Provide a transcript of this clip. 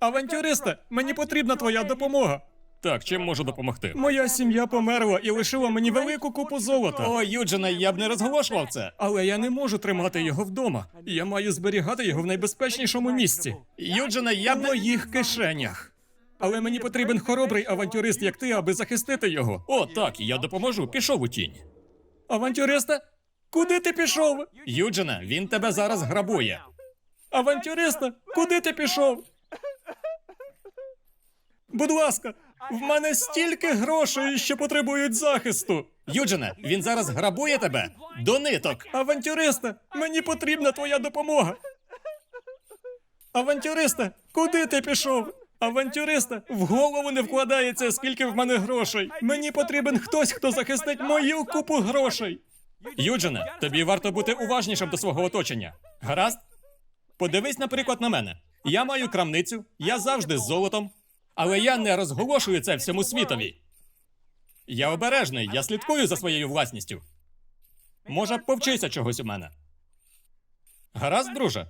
Авантюристе, мені потрібна твоя допомога. Так, чим можу допомогти? Моя сім'я померла і лишила мені велику купу золота. О, Юджина, я б не розголошував це. Але я не можу тримати його вдома. Я маю зберігати його в найбезпечнішому місці. Юджина, я в б не... моїх кишенях. Але мені потрібен хоробрий авантюрист, як ти, аби захистити його. О, так, я допоможу. Пішов у тінь. Авантюристе? Куди ти пішов? Юджина, він тебе зараз грабує. Авантюристе, куди ти пішов? Будь ласка, в мене стільки грошей, що потребують захисту. Юджина, він зараз грабує тебе до ниток. Авантюристе, мені потрібна твоя допомога. Авантюристе, куди ти пішов? Авантюристе, в голову не вкладається, скільки в мене грошей. Мені потрібен хтось, хто захистить мою купу грошей. Юджина, тобі варто бути уважнішим до свого оточення. Гаразд? Подивись, наприклад, на мене. Я маю крамницю, я завжди з золотом, але я не розголошую це всьому світові. Я обережний, я слідкую за своєю власністю. Може, повчися чогось у мене. Гаразд, друже?